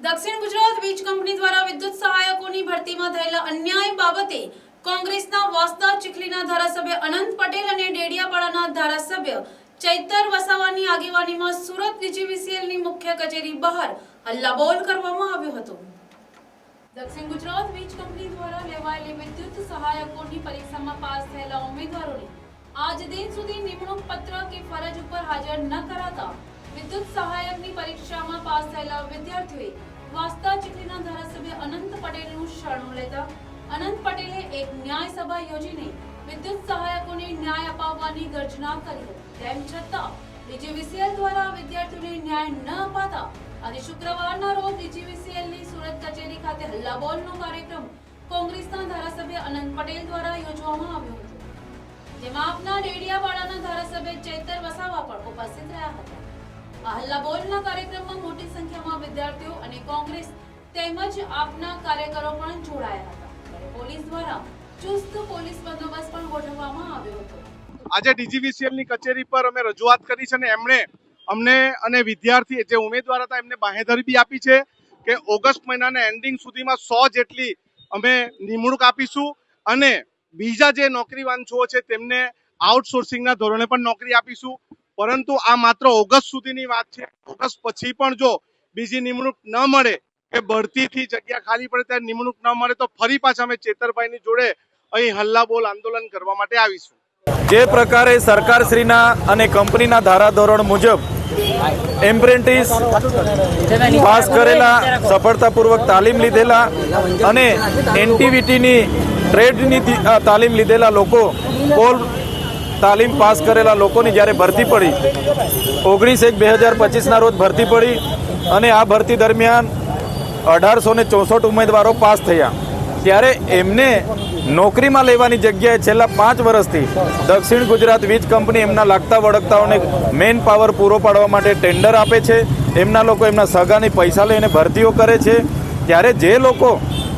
દક્ષિણ ગુજરાત વીજ કંપની દ્વારા વિદ્યુત સહાયકોની ભરતીમાં થયેલા અન્યાય બાબતે કોંગ્રેસના વાસ્તા ચીખલીના ધારાસભ્ય અનંત પટેલ અને ડેડિયાપાડાના ધારાસભ્ય ચૈતર વસાવાની આગેવાનીમાં સુરત ડીજીવીસીએલની મુખ્ય કચેરી બહાર હલ્લાબોલ કરવામાં આવ્યો હતો. દક્ષિણ ગુજરાત વીજ કંપની દ્વારા લેવાયેલી વિદ્યુત સહાયકોની પરીક્ષામાં પાસ થયેલા ઉમેદવારોને આજ દિન સુધી નિમણૂક પત્ર કે ફરજ ઉપર હાજર ન કરાતા વિદ્યુત સહાયકની પરીક્ષામાં પાસ થયેલા વિદ્યાર્થીઓએ વાસ્તા ચીખલીના ધારાસભ્ય અનંત પટેલનું શરણું લેતા અનંત પટેલે એક ન્યાય સભા યોજીને વિદ્યુત સહાયકોને ન્યાય અપાવવાની ગર્જના કરી તેમ છતાં ડીજીવીસીએલ દ્વારા વિદ્યાર્થીઓને ન્યાય ન અપાતા આજે શુક્રવારના રોજ ડીજીવીસીએલની સુરત કચેરી ખાતે હલ્લાબોલનો કાર્યક્રમ કોંગ્રેસના ધારાસભ્ય અનંત પટેલ દ્વારા યોજવામાં આવ્યો હતો. જેમાં આપના ડેડિયાવાડાના ધારાસભ્ય ચેતર વસાવા પણ ઉપસ્થિત રહ્યા હતા. આજે ડીજીવીસીએલની કચેરી પર અમે રજૂઆત કરી છે અને એમણે અમને અને વિદ્યાર્થી જે ઉમેદવાર હતા એમને બાહેધરી બી આપી છે કે ઓગસ્ટ મહિનાના એન્ડિંગ સુધીમાં સો જેટલી અમે નિમણૂક આપીશું અને બીજા જે નોકરી વાંચુઓ છે તેમને આઉટસોર્સિંગના ધોરણે પણ નોકરી આપીશું. પરંતુ આ માત્ર ઓગસ્ટ સુધીની વાત છે. ઓગસ્ટ પછી પણ જો બીજી નિમણૂક ન મળે, કે ભરતીથી જગ્યા ખાલી પડે ત્યારે નિમણૂક ન મળે, તો ફરી પાછા અમે ચેતરભાઈની જોડે અહીં હલ્લાબોલ આંદોલન કરવા માટે આવીશું. જે પ્રકારે સરકારશ્રીના અને કંપનીના ધારાધોરણ મુજબ એમ્પ્રેન્ટિસ પાસ કરેલા, સફળતાપૂર્વક તાલીમ લીધેલા અને એનટીવીટીની ટ્રેડની તાલીમ લીધેલા લોકો પોલ તાલીમ પાસ કરેલા લોકોની જ્યારે ભરતી પડી, ઓગણીસ એક બે હજાર પચીસના રોજ ભરતી પડી અને આ ભરતી દરમિયાન અઢારસો ને ચોસઠ ઉમેદવારો પાસ થયા. ત્યારે એમને નોકરીમાં લેવાની જગ્યાએ છેલ્લા પાંચ વર્ષથી દક્ષિણ ગુજરાત વીજ કંપની એમના લાગતા વળગતાઓને મેન પાવર પૂરો પાડવા માટે ટેન્ડર આપે છે. એમના લોકો એમના સગાની પૈસા લઈને ભરતીઓ કરે છે. ત્યારે જે લોકો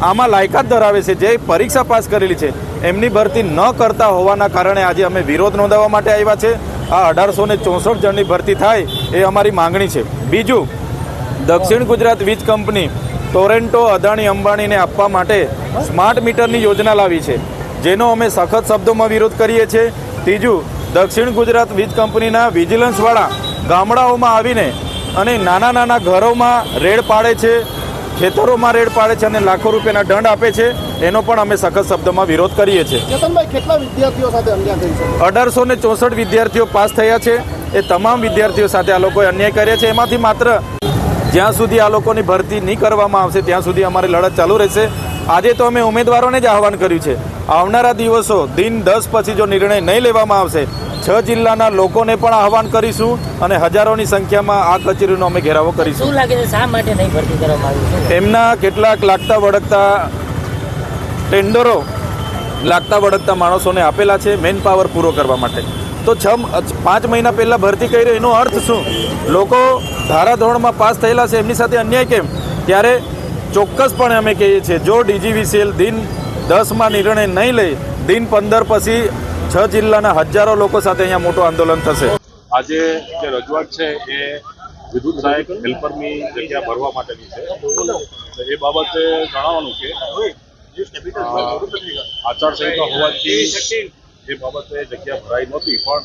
આમાં લાયકાત ધરાવે છે, જે પરીક્ષા પાસ કરેલી છે એમની ભરતી ન કરતા હોવાના કારણે આજે અમે વિરોધ નોંધાવવા માટે આવ્યા છે. આ અઢારસો ને ચોસઠ જણની ભરતી થાય એ અમારી માંગણી છે. બીજું, દક્ષિણ ગુજરાત વીજ કંપની ટોરેન્ટો, અદાણી, અંબાણીને આપવા માટે સ્માર્ટ મીટરની યોજના લાવી છે, જેનો અમે સખત શબ્દોમાં વિરોધ કરીએ છીએ. ત્રીજું, દક્ષિણ ગુજરાત વીજ કંપનીના વિજિલન્સવાળા ગામડાઓમાં આવીને અને નાના નાના ઘરોમાં રેડ પાડે છે. ખેતરોમાં રેડ પાડે છે અને લાખો રૂપિયાના દંડ આપે છે. એનો પણ અમે સખત શબ્દોમાં વિરોધ કરીએ છીએ. અઢારસો ને ચોસઠ વિદ્યાર્થીઓ પાસ થયા છે. એ તમામ વિદ્યાર્થીઓ સાથે આ લોકોએ અન્યાય કર્યા છે. એમાંથી માત્ર જ્યાં સુધી આ લોકોની ભરતી નહીં કરવામાં આવશે ત્યાં સુધી અમારી લડત ચાલુ રહેશે. આજે તો અમે ઉમેદવારોને જ આહવાન કર્યું છે. આવનારા દિવસો દિન દસ પછી જો નિર્ણય નહીં લેવામાં આવશે છ જિલ્લાના લોકોને પણ આહવાન કરીશું અને હજારોની સંખ્યામાં આ કચેરીનો અમે ઘેરાવો કરીશું. શું લાગે છે શા માટે નહીં ભરતી કરવામાં આવી એમના કેટલાક લાગતા વળગતા ટેન્ડરો લાગતા વળગતા માણસોને આપેલા છે મેન પાવર પૂરો કરવા માટે. તો છ પાંચ મહિના પહેલાં ભરતી કરી એનો અર્થ શું? લોકો ધારાધોરણમાં પાસ થયેલા છે એમની સાથે અન્યાય કેમ? ત્યારે ચોક્કસપણે અમે કહીએ છીએ, જો ડીજીવીસીએલ દિન દસમાં નિર્ણય નહીં લે, દિન પંદર પછી છ જિલ્લાના હજારો લોકો સાથે અહીંયા મોટું આંદોલન થશે. આજે જે રજૂઆત છે એ વિદ્યુત સહાયક હેલ્પરની જગ્યા ભરવા માટેની છે. એ બાબતે જણાવવાનું કે આચારસંહિતા હોવાથી એ બાબતે જગ્યા ભરાઈ નહોતી, પણ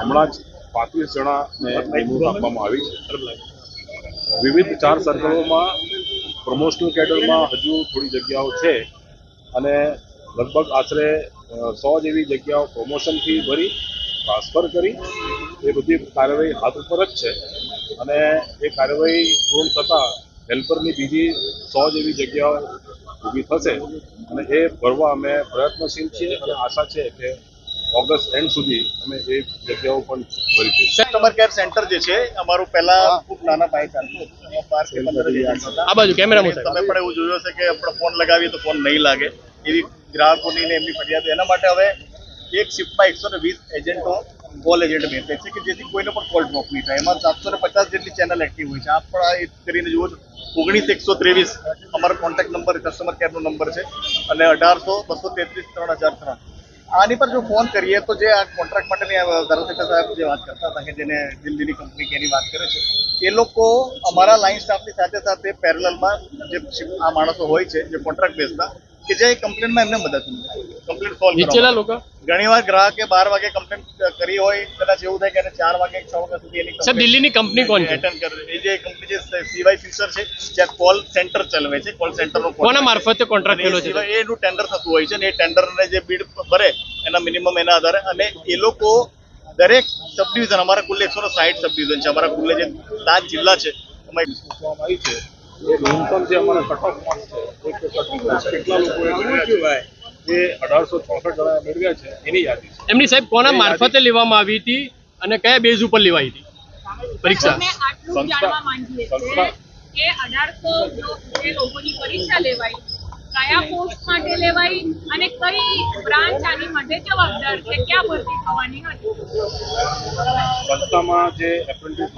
હમણાં જ પાંત્રીસ જણાને નિમણૂક આપવામાં આવી છે. વિવિધ ચાર સર્કલોમાં પ્રમોશનલ કેડરમાં હજુ થોડી જગ્યાઓ છે અને લગભગ આશરે સો જેવી જગ્યાઓ પ્રમોશનથી ભરી, ટ્રાન્સફર કરી, એ બધી કાર્યવાહી હાથ ઉપર જ છે. અને એ કાર્યવાહી પૂર્ણ થતાં હેલ્પરની બીજી સો જેવી જગ્યાઓ ઊભી થશે. અને એ ભરવા અમે પ્રયત્નશીલ છીએ અને આશા છે કે ઓગસ્ટ એન્ડ સુધી અમે એ જગ્યાઓ પણ ભરી છે. કસ્ટમર કેર સેન્ટર જે છે અમારું પહેલા ખૂબ નાના પાયે ચાલતું. આ બાજુ કેમેરામાં સાહેબ. તમે પણ એવું જોયું હશે કે આપણે ફોન લગાવીએ તો ફોન નહીં લાગે. એવી ગ્રાહકોની ને એમની ફરિયાદ. એના માટે હવે એક શિફ્ટમાં એકસો ને વીસ એજન્ટો કોલ એજન્ટ બેસે છે કે જેથી કોઈને પણ કોલ ડ્રોપ નહીં થાય. એમાં સાતસો ને પચાસ જેટલી ચેનલ એક્ટિવ હોય છે. આપ પણ એ એક કરીને જુઓ ઓગણીસ એકસો ત્રેવીસ અમારો કોન્ટેક્ટ નંબર કસ્ટમર કેરનો નંબર છે. અને અઢારસો બસો તેત્રીસ ત્રણ હજાર ત્રણ. આની પર જો ફોન કરીએ તો જે આ કોન્ટ્રાક્ટ માટેની ધારાસભ્ય સાહેબ જે વાત કરતા હતા કે જેને દિલ્હીની કંપની કે એની વાત કરે છે, એ લોકો અમારા લાઇન સ્ટાફની સાથે સાથે પેરેલલમાં જે આ માણસો હોય છે, જે કોન્ટ્રાક્ટ બેઝના કે જે કમ્પ્લેનમાં એમને મદદ કમ્પ્લેન સોલ્વ નીચેલા લોકો? ઘણીવાર ગ્રાહકે બાર વાગે કમ્પ્લેન કરી હોય કદાચ એવું થાય કે ચાર વાગે છ વાગ્યા સુધી એની સર દિલ્હીની કંપની કોણ છે? એ જે કંપની જે સીવાય ફિક્સર છે જ્યાં કોલ સેન્ટર ચલાવે છે. કોલ સેન્ટર નો કોના મારફતે કોન્ટ્રાક્ટ થયેલો છે? એનું ટેન્ડર થતું હોય છે ને એ ટેન્ડરને જે બિડ ભરે એના મિનિમમ એના આધારે. અને એ લોકો દરેક સબ ડિવિઝન અમારા કુલ એકસો સાઠ સબ ડિવિઝન છે. અમારા કુલ જે સાત જિલ્લા છે એમાં મૂકવામાં આવી છે. એ ન્યૂનતમ જે અમારા કટ ઓફ માર્ક્સ છે. એ કટ ઓફ કેટલા લોકોએ એ અઢારસો ચોસઠ જણા મેળવ્યા છે એની યાદી છે. એમની સાહેબ કોના મારફતે લેવામાં આવી હતી અને કયા બેઝ ઉપર લેવાઈ હતી? પરીક્ષા. સંસ્થા- જાણવા માંગીએ સંસ્થા- છીએ કે અઢારસો જે લોકોની પરીક્ષા લેવાઈ કયા પોસ્ટ માટે લેવાઈ અને કઈ બ્રાન્ચ આની માટે જવાબદાર છે ક્યાં ભરતી થવાની હતી? સંસ્થામાં જે એપ્રેન્ટિસ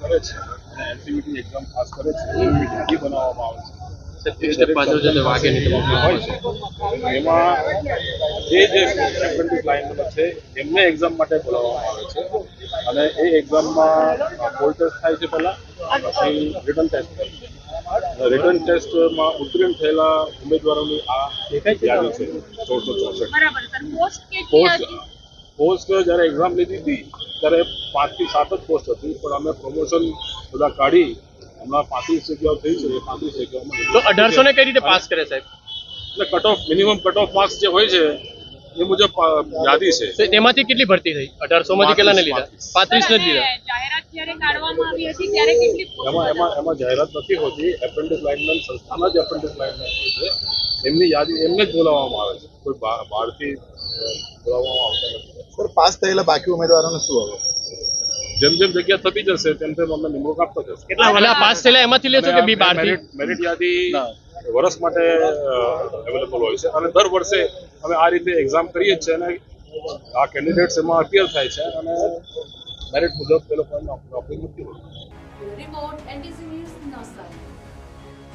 કરે છે અને એલસીબીટી એક્ઝામ પાસ કરે છે એની યાદી બનાવવામાં આવે છે. એમાં જે જે એપ્રેન્ટિસ લાઇનમેન છે એમને એક્ઝામ માટે બોલાવવામાં આવે છે. અને એ એક્ઝામમાં પોલ ટેસ્ટ થાય છે પહેલા પછી રિટર્ન ટેસ્ટ થાય છે. રિટર્ન ટેસ્ટમાં ઉત્તીર્ણ થયેલા ઉમેદવારોની આ યાદી છે સોળસો ચોસઠ. પોસ્ટ પોસ્ટ જ્યારે એક્ઝામ લીધી હતી ત્યારે પાંચથી સાત જ પોસ્ટ હતી પણ અમે પ્રમોશન બધા કાઢી હમણાં પાંત્રીસ જગ્યાઓ થઈ છે એ પાંત્રીસ જગ્યાઓમાં તો અઢારસો ને કઈ રીતે પાસ કરે સાહેબ? એટલે cut off minimum cut off marks જે હોય છે એ મુજબ યાદી છે. તો તેમાંથી કેટલી ભરતી થઈ? અઢારસો માંથી કેટલાને લીધા? પાંત્રીસ. ને લીધા. આવી કેટલી એમાં એમાં એમાં જાહેરાત નથી હોતી. એપ્રેન્ટિસ લાઇનમેન સંસ્થાના જ એપ્રેન્ટિસ લાઇનમેન છે. એમની યાદી એમને જ બોલાવવામાં આવે છે. કોઈ બહારથી બોલાવવામાં આવતા નથી. પાસ થયેલા બાકી ઉમેદવારોને શું હવે? જેમ જેમ જગ્યા થતી જશે તેમ તેમ અમે નિમણૂક આપતા જશે. એટલે આ પાસ થયેલા એમાંથી લે છો કે બી બાર મેરિટ યાદી વર્ષ માટે અવેલેબલ હોય છે. અને દર વર્ષે અમે આ રીતે એક્ઝામ કરીએ જ છીએ અને આ કેન્ડિડેટ્સ એમાં અપીયર થાય છે અને મેરિટ મુજબ તે લોકોને નોકરી મૂકી હોય રિપોર્ટ એનડીસી ન્યૂઝ નવસારી